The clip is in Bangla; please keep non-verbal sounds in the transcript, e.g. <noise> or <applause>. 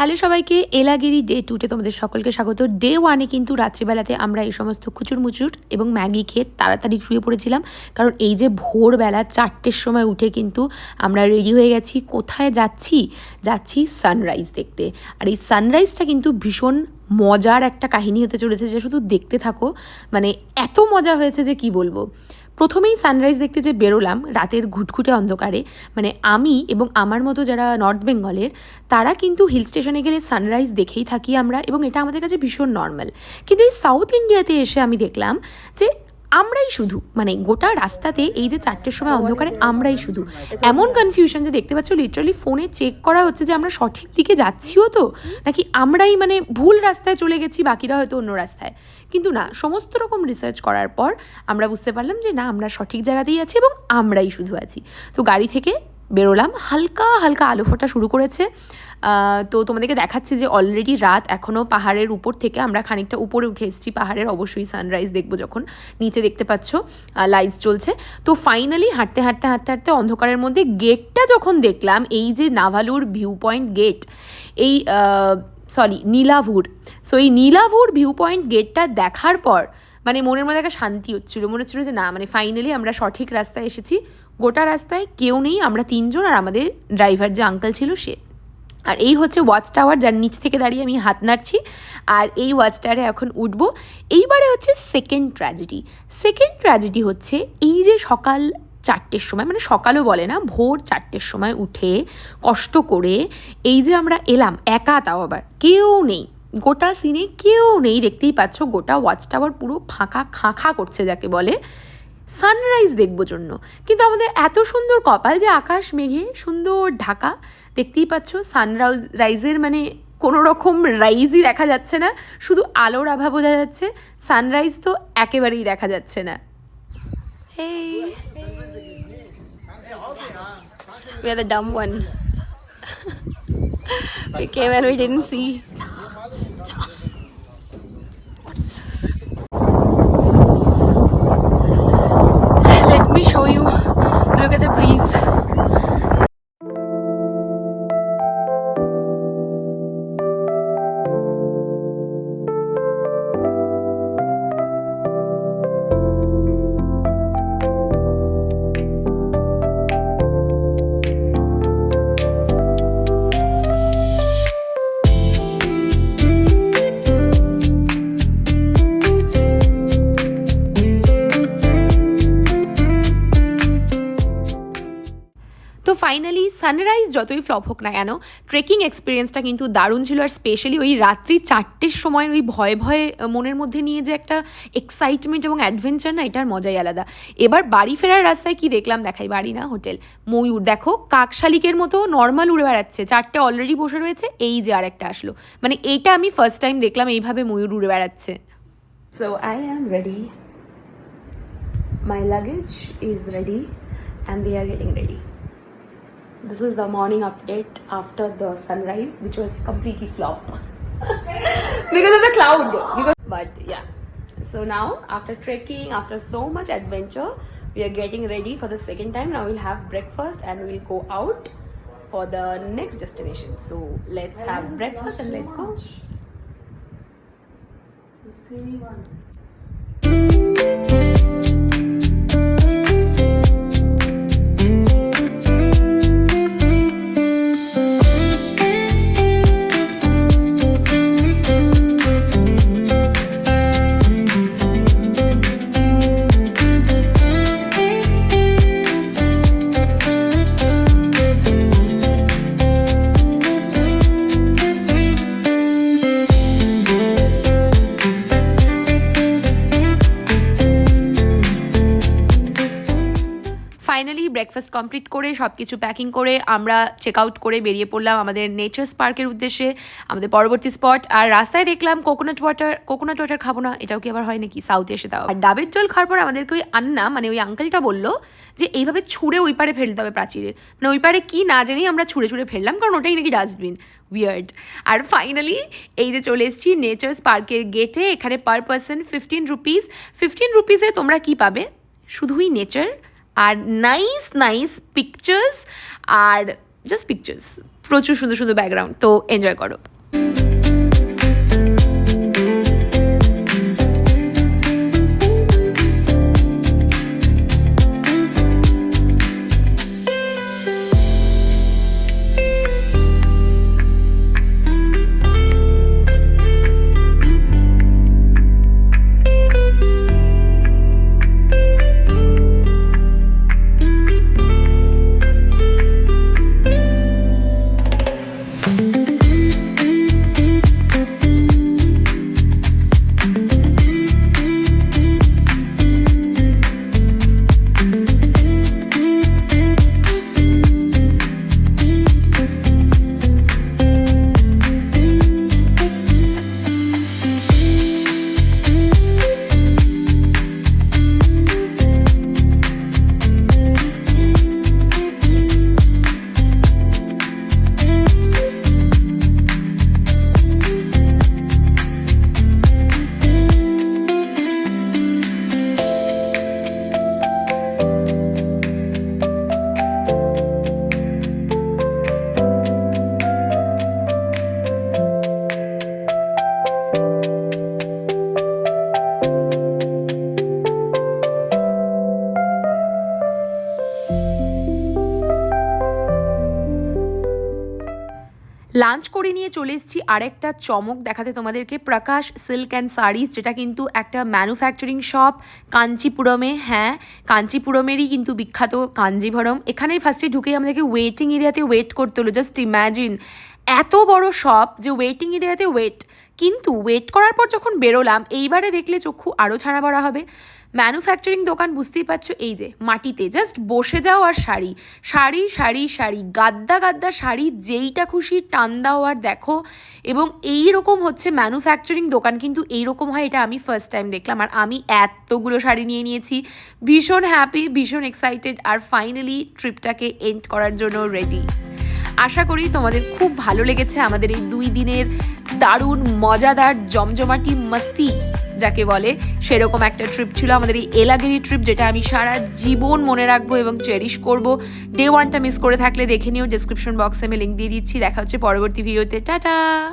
হ্যালো সবাইকে, এলাগিরি ডে টুতে তোমাদের সকলকে স্বাগত। ডে ওয়ানে কিন্তু রাত্রিবেলাতে আমরা এই সমস্ত খুচুর মুচুর এবং ম্যাগি খেয়ে তাড়াতাড়ি শুয়ে পড়েছিলাম। কারণ এই যে ভোরবেলা চারটের সময় উঠে কিন্তু আমরা রেডি হয়ে গেছি। কোথায় যাচ্ছি? যাচ্ছি সানরাইজ দেখতে। আর এই সানরাইজটা কিন্তু ভীষণ মজার একটা কাহিনী হতে চলেছে যে শুধু দেখতে থাকো মানে এত মজা হয়েছে যে কি বলব? প্রথমেই সানরাইজ দেখতে যে বেরোলাম, রাতের ঘুটঘুটে অন্ধকারে মানে আমি এবং আমার মতো যারা নর্থ বেঙ্গলের তারা কিন্তু হিল স্টেশনে গেলে সানরাইজ দেখেই থাকি আমরা এবং এটা আমাদের কাছে ভীষণ নর্মাল কিন্তু এই সাউথ ইন্ডিয়াতে এসে আমি দেখলাম যে আমরাই শুধু মানে গোটা রাস্তাতে এই যে চারটের সময় অন্ধকারে আমরাই শুধু। এমন কনফিউশন যে দেখতে পাচ্ছ লিটারালি ফোনে চেক করা হচ্ছে যে আমরা সঠিক দিকে যাচ্ছিও তো? নাকি আমরাই মানে ভুল রাস্তায় চলে গেছি বাকিরা হয়তো অন্য রাস্তায়? কিন্তু না সমস্ত রকম রিসার্চ করার পর আমরা বুঝতে পারলাম যে না আমরা সঠিক জায়গাতেই আছি এবং আমরাই শুধু আছি। তো গাড়ি থেকে বেরোলাম। হালকা হালকা আলো ফোটা শুরু করেছে। তো তোমাদেরকে দেখাচ্ছি যে অলরেডি রাত এখনও পাহাড়ের উপর থেকে আমরা খানিকটা উপরে উঠে এসেছি। পাহাড়ের অবশ্যই সানরাইজ দেখব যখন নিচে দেখতে পাচ্ছ। লাইটস চলছে তো ফাইনালি হাঁটতে হাঁটতে হাঁটতে হাঁটতে অন্ধকারের মধ্যে গেটটা যখন দেখলাম, এই যে নাভালুর ভিউ পয়েন্ট গেট এই সরি নীলাভুর। সো এই নীলাভুর ভিউ পয়েন্ট গেটটা দেখার পর মানে মনের মধ্যে একটা শান্তি হচ্ছিল, মনে হচ্ছিল যে না মানে ফাইনালি আমরা সঠিক রাস্তায় এসেছি। গোটা রাস্তায় কেউ নেই, আমরা তিনজন আর আমাদের ড্রাইভার যে আঙ্কেল ছিল সে। আর এই হচ্ছে ওয়াচ টাওয়ার যার নিচ থেকে দাঁড়িয়ে আমি হাত নাড়ছি আর এই ওয়াচ টাওয়ারে এখন উঠবো। এইবারে হচ্ছে সেকেন্ড ট্র্যাজেডি সেকেন্ড ট্র্যাজেডি হচ্ছে এই যে সকাল চারটের সময় মানে সকালও বলে না, ভোর চারটের সময় উঠে কষ্ট করে এই যে আমরা এলাম, একা তাও আবার, কেউ নেই। গোটা সিনে কেউ নেই দেখতেই পাচ্ছ গোটা ওয়াচ টাওয়ার পুরো ফাঁকা খাঁ করছে যাকে বলে সানরাইজ দেখব জন্য কিন্তু আমাদের এত সুন্দর কপাল যে আকাশ মেঘে সুন্দর ঢাকা দেখতেই পাচ্ছ সানরাইজ রাইজের মানে কোনো রকম রাইজই দেখা যাচ্ছে না শুধু আলোর আভা বোঝা যাচ্ছে সানরাইজ তো একেবারেই দেখা যাচ্ছে না. We are the dumb one. <laughs> we came and we didn't see. Sunrise যতই ফ্লপ হোক না কেন ট্রেকিং এক্সপিরিয়েন্সটা কিন্তু দারুণ ছিল আর স্পেশালি ওই রাত্রি চারটের সময় ওই ভয়ে ভয়ে মনের মধ্যে নিয়ে যে একটা এক্সাইটমেন্ট এবং অ্যাডভেঞ্চার না, এটার মজাই আলাদা। এবার বাড়ি ফেরার রাস্তায় কি দেখলাম? দেখাই, বাড়ি না, হোটেল। ময়ূর, দেখো, কাকশালিকের মতো নর্মাল উড়ে বেড়াচ্ছে। চারটে অলরেডি বসে রয়েছে, এই যে আর একটা আসলো। মানে এইটা আমি ফার্স্ট টাইম দেখলাম, এইভাবে ময়ূর উড়ে বেড়াচ্ছে। So I am ready my luggage is ready and they are getting ready This is the morning update after the sunrise, which was completely flop <laughs> because of the cloud. Because, but yeah, so now after trekking, after so much adventure, we are getting ready for the second time. Now we'll have breakfast and we'll go out for the next destination. So let's have breakfast and let's go. The one. Breakfast complete করে সব কিছু প্যাকিং করে আমরা চেক আউট করে বেরিয়ে পড়লাম আমাদের নেচার্স পার্কের উদ্দেশ্যে, আমাদের পরবর্তী স্পট আর রাস্তায় দেখলাম কোকোনাট ওয়াটার কোকোনাট ওয়াটার খাব না, এটাও কি আবার হয় নাকি? সাউথে এসে দাও আর ডাবের জল খাওয়ার পর আমাদেরকে ওই আন্না মানে ওই আঙ্কেলটা বলল যে, এইভাবে ছুঁড়ে ওই পারে ফেলতে হবে প্রাচীরের। মানে ওই পারে কি না জেনেই আমরা ছুঁড়ে ছুঁড়ে ফেললাম, কারণ ওটাই নাকি ডাস্টবিন উইয়ার্ড আর ফাইনালি এই যে চলে এসেছি নেচার্স পার্কের গেটে এখানে per person fifteen rupees fifteen রুপিসে তোমরা কি পাবে? শুধুই নেচার আর নাইস নাইস পিকচার্স আর জাস্ট পিকচার্স প্রচুর সুন্দর সুন্দর ব্যাকগ্রাউন্ড তো এনজয় করো। লাঞ্চ করে নিয়ে চলে এসেছি আরেকটা চমক দেখাতে তোমাদেরকে। প্রকাশ সিল্ক অ্যান্ড শাড়িজ যেটা কিন্তু একটা ম্যানুফ্যাকচারিং শপ কাঞ্চিপুরমে হ্যাঁ কাঞ্চিপুরমেরই কিন্তু বিখ্যাত কাঞ্জিভরম। এখানে ফার্স্টে ঢুকে আমাদেরকে ওয়েটিং এরিয়াতে ওয়েট করতে হলো। জাস্ট ইম্যাজিন এত বড় শপ যে ওয়েটিং এরিয়াতে ওয়েট কিন্তু ওয়েট করার পর যখন বেরোলাম, এইবারে দেখলে চক্ষু আরও ছাড়া বড়া হবে। ম্যানুফ্যাকচারিং দোকান বুঝতেই পারছ, এই যে মাটিতে জাস্ট বসে যাও আর শাড়ি। শাড়ি শাড়ি শাড়ি, গাদ্দা গাদ্দা শাড়ি, যেইটা খুশি টান দাও আর দেখো। এবং এই রকম হচ্ছে ম্যানুফ্যাকচারিং দোকান, কিন্তু এই রকম হয় এটা আমি ফার্স্ট টাইম দেখলাম। আর আমি এতগুলো শাড়ি নিয়ে নিয়েছি, ভীষণ হ্যাপি ভীষণ এক্সাইটেড আর ফাইনালি ট্রিপটাকে এন্ড করার জন্য রেডি আশা করি তোমাদের খুব ভালো লেগেছে আমাদের এই দুই দিনের দারুণ, মজাদার, জমজমাটি মস্তি, যাকে বলে সেরকম একটা ট্রিপ ছিল আমাদের এই এলাগিরি ট্রিপ যেটা আমি সারা জীবন মনে রাখব এবং চেরিশ করব। ডে ওয়ানটা মিস করে থাকলে দেখে নিও ডিসক্রিপশন বক্সে আমি লিঙ্ক দিয়ে দিচ্ছি। দেখা হচ্ছে পরবর্তী ভিডিওতে টাটা!